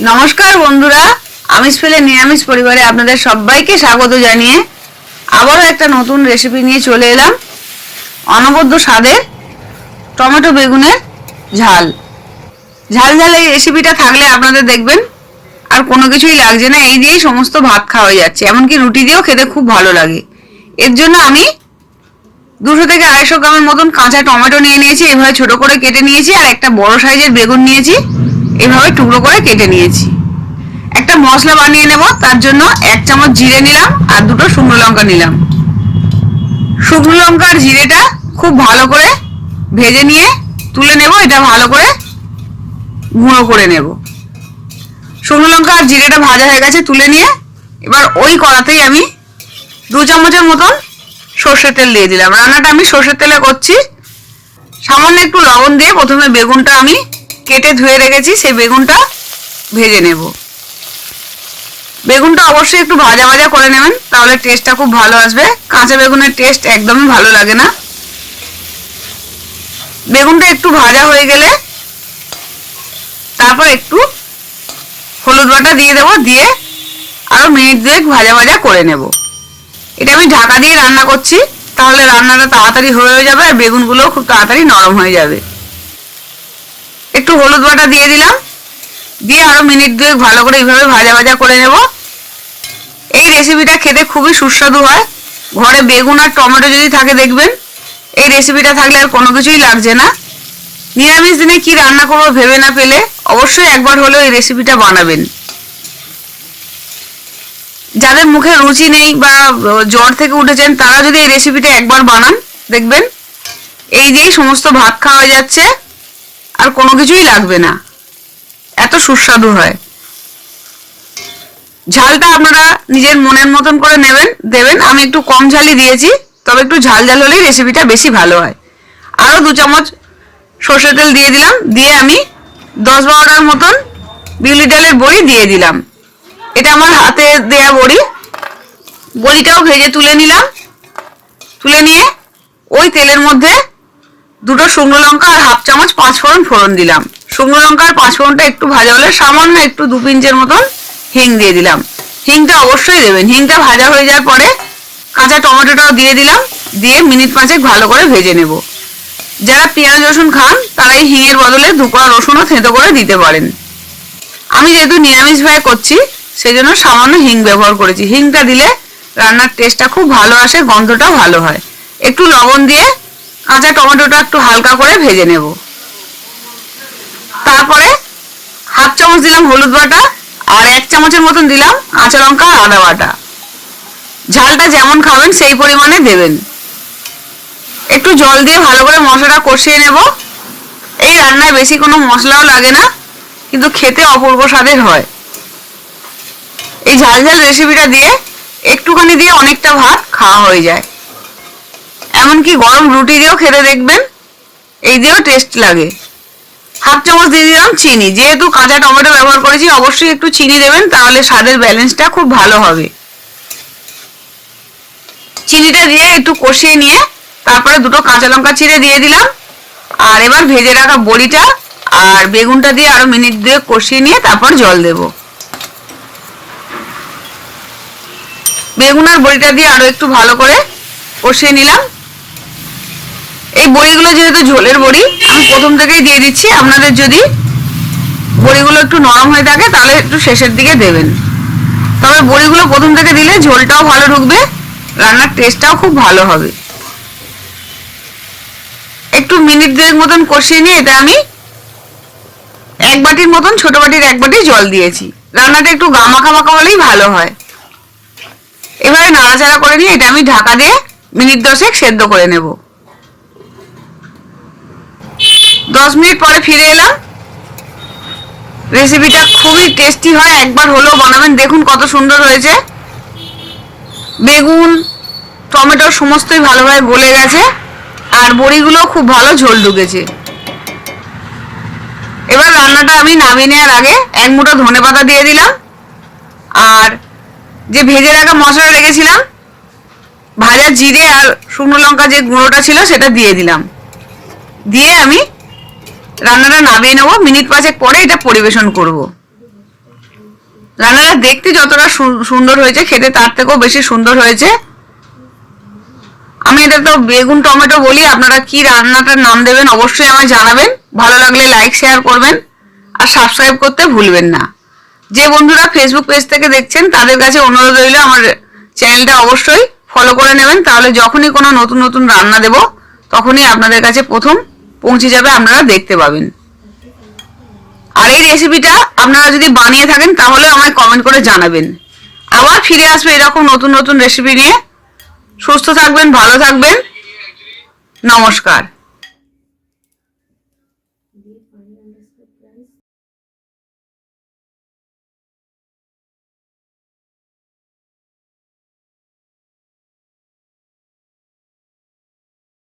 নমস্কার বন্ধুরা আমিষ ফেলে নিরামিষ পরিবারে আপনাদের সবাইকে স্বাগত জানিয়ে আবারও একটা নতুন রেসিপি নিয়ে চলে এলাম। অনবদ্য স্বাদের টমেটো বেগুনের ঝাল। ঝাল ঝাল এই রেসিপিটা থাকলে আপনাদের দেখবেন আর কোনো কিছুই লাগছে না, এই দিয়েই সমস্ত ভাত খাওয়া যাচ্ছে। এমনকি রুটি দিয়েও খেতে খুব ভালো লাগে। এর জন্য আমি দুশো থেকে আড়াইশো গ্রামের মতন কাঁচা টমেটো নিয়ে নিয়েছি, এভাবে ছোট করে কেটে নিয়েছি, আর একটা বড় সাইজের বেগুন নিয়েছি। এভাবে টুকরো করে কেটে নিয়েছি। একটা মশলা বানিয়ে নেব, তার জন্য এক চামচ জিরে নিলাম আর দুটো শুকনো লঙ্কা নিলাম। শুকনো লঙ্কা আর জিরেটা খুব ভালো করে ভেজে নিয়ে তুলে নেব, এটা ভালো করে গুঁড়ো করে নেব। শুকনো লঙ্কা আর জিরেটা ভাজা হয়ে গেছে তুলে নিয়ে, এবার ওই কড়াতেই আমি দু চামচের মতন সর্ষের তেল দিয়ে দিলাম। রান্নাটা আমি সর্ষের তেলে করছি। সামান্য একটু লবণ দিয়ে প্রথমে বেগুনটা আমি কেটে ধুয়ে রেখেছি, সেই বেগুনটা ভেজে নেব। বেগুনটা অবশ্যই একটু ভাজা ভাজা করে নেবেন, তাহলে টেস্টটা খুব ভালো আসবে। কাঁচা বেগুনের টেস্ট একদমই ভালো লাগে না। বেগুনটা একটু ভাজা হয়ে গেলে তারপর একটু হলুদ বাটা দিয়ে দেবো, দিয়ে আরও মিনিট দুয়েক ভাজা ভাজা করে নেব। এটা আমি ঢাকা দিয়ে রান্না করছি, তাহলে রান্নাটা তাড়াতাড়ি হয়ে যাবে আর বেগুনগুলোও খুব তাড়াতাড়ি নরম হয়ে যাবে। একটু হলুদ বাটা দিয়ে দিলাম। দিয়ে আরও মিনিট দুয়েক ভালো করে এইভাবে ভাজা ভাজা করে নেব। এই রেসিপিটা খেতে খুবই সুস্বাদু হয়। ঘরে বেগুন আর টমেটো যদি থাকে দেখবেন, এই রেসিপিটা থাকলে আর কোনো কিছুই লাগছে না। নিরামিষ দিনে কি রান্না করব ভেবে না পেলে অবশ্যই একবার হলেও এই রেসিপিটা বানাবেন। যাদের মুখে রুচি নেই বা জ্বর থেকে উঠেছেন, তারা যদি এই রেসিপিটা একবার বানান, দেখবেন এই দিয়েই সমস্ত ভাত খাওয়া যাচ্ছে। আর কোনো কিছুই লাগবে না। এত সুস্বাদু হয়। ঝালটা আপনারা নিজের মনের মতন করে নেবেন, দেবেন। আমি একটু কম ঝালই দিয়েছি, তবে একটু ঝাল ঝাল হলেই রেসিপিটা বেশি ভালো হয়। আরও দু চামচ সর্ষের তেল দিয়ে দিলাম। দিয়ে আমি দশ বারোটার মতন বিউলি ডালের বড়ি দিয়ে দিলাম। এটা আমার হাতে দেয়া বড়ি। বড়িটাও ভেজে তুলে নিলাম। তুলে নিয়ে ওই তেলের মধ্যে দুটো শুকনো লঙ্কা আর হাফ চামচ পাঁচ ফোড়ন ফোড়ন দিলাম। শুকনো লঙ্কা আর পাঁচ ফোড়নটা একটু ভাজা হলে সামান্য একটু দু পিঞ্চের মতন হিং দিয়ে দিলাম। হিংটা অবশ্যই দেবেন। হিংটা ভাজা হয়ে যাওয়ার পরে কাঁচা টমেটোটাও দিয়ে দিলাম। দিয়ে মিনিট পাঁচেক ভালো করে ভেজে নেব। যারা পেঁয়াজ, রসুন খান, তারা এই হিঙের বদলে দু রসুনও থেঁতো করে দিতে পারেন। আমি যেহেতু নিরামিষ ভাবে করছি সেই জন্য সামান্য হিং ব্যবহার করেছি। হিংটা দিলে রান্নার টেস্টটা খুব ভালো আসে, গন্ধটাও ভালো হয়। একটু লবণ দিয়ে কাঁচা টমেটোটা একটু হালকা করে ভেজে নেব। তারপরে হাফ চামচ দিলাম হলুদ বাটা আর এক চামচের মতন দিলাম কাঁচা লঙ্কা আর আদা বাটা। ঝালটা যেমন খাবেন, সেই পরিমাণে দেবেন। একটু জল দিয়ে ভালো করে মশলাটা কষিয়ে নেব। এই রান্নায় বেশি কোনো মশলাও লাগে না, কিন্তু খেতে অপূর্ব স্বাদের হয়। এই ঝাল ঝাল রেসিপিটা দিয়ে একটুখানি দিয়ে অনেকটা ভাত খাওয়া হয়ে যায়। এমনকি গরম রুটি দিয়েও খেতে দেখবেন। এই দিয়েও টেস্ট লাগে। হাফ চামচ দিয়ে দিলাম চিনি। যেহেতু কাঁচা টমেটো ব্যবহার করেছি, অবশ্যই একটু চিনি দেবেন, তাহলে স্বাদের ব্যালেন্সটা খুব ভালো হবে। চিনিটা দিয়ে একটু কষিয়ে নিয়ে, তারপরে দুটো কাঁচা লঙ্কা চিড়ে দিয়ে দিলাম। আর এবার ভেজে রাখা বড়িটা আর বেগুনটা দিয়ে আরও মিনিট দিয়ে কষিয়ে নিয়ে তারপর জল দেব। বেগুন আর বড়িটা দিয়ে আরও একটু ভালো করে কষিয়ে নিলাম। এই বড়িগুলো যেহেতু ঝোলের বড়ি, আমি প্রথম থেকেই দিয়ে দিচ্ছি। আপনাদের যদি বড়িগুলো একটু নরম হয়ে থাকে, তাহলে একটু শেষের দিকে দেবেন। তবে বড়িগুলো প্রথম থেকে দিলে ঝোলটাও ভালো ঢুকবে, রান্নার টেস্টটাও খুব ভালো হবে। একটু মিনিট দুয়েক মতন কষিয়ে নিয়ে এটা আমি এক বাটির মতন, ছোট বাটির এক বাটি জল দিয়েছি। রান্নাটা একটু গামাখা মাখা হলেই ভালো হয়। এবারে নাড়াচাড়া করে নিয়ে এটা আমি ঢাকা দিয়ে মিনিট দশেক সেদ্ধ করে নেব। দশ মিনিট পরে ফিরে এলাম। রেসিপিটা খুবই টেস্টি হয়, একবার হলেও বানাবেন। দেখুন কত সুন্দর হয়েছে। বেগুন, টমেটো সমস্তই ভালোভাবে গলে গেছে, আর বড়িগুলো খুব ভালো ঝোল ঢুকেছে। এবার রান্নাটা আমি নামিয়ে নেওয়ার আগে এক মুঠো ধনে পাতা দিয়ে দিলাম, আর যে ভেজে রাখা মশলা রেখেছিলাম, ভাজা জিরে আর শুকনো লঙ্কা যে গুঁড়োটা ছিল সেটা দিয়ে দিলাম। দিয়ে আমি রান্নাটা নামিয়ে নেব, মিনিট পাঁচেক পরে এটা পরিবেশন করব। রান্নাটা দেখতে যতটা সুন্দর হয়েছে, খেতে তার থেকেও বেশি সুন্দর হয়েছে। আমি এটা তো বেগুন, টমেটো বলি, আপনারা কি রান্নাটার নাম দেবেন অবশ্যই আমায় জানাবেন। ভালো লাগলে লাইক শেয়ার করবেন, আর সাবস্ক্রাইব করতে ভুলবেন না। যে বন্ধুরা ফেসবুক পেজ থেকে দেখছেন, তাদের কাছে অনুরোধ রইল, আমার চ্যানেলটা অবশ্যই ফলো করে নেবেন। তাহলে যখনই কোনো নতুন নতুন রান্না দেব, তখনই আপনাদের কাছে প্রথম পৌঁছে যাবে, আপনারা দেখতে পাবেন। আর এই রেসিপিটা আপনারা যদি বানিয়ে থাকেন, তাহলে আমায় কমেন্ট করে জানাবেন। আবার ফিরে আসবে এরকম নতুন নতুন রেসিপি নিয়ে। সুস্থ থাকবেন, ভালো থাকবেন। নমস্কার।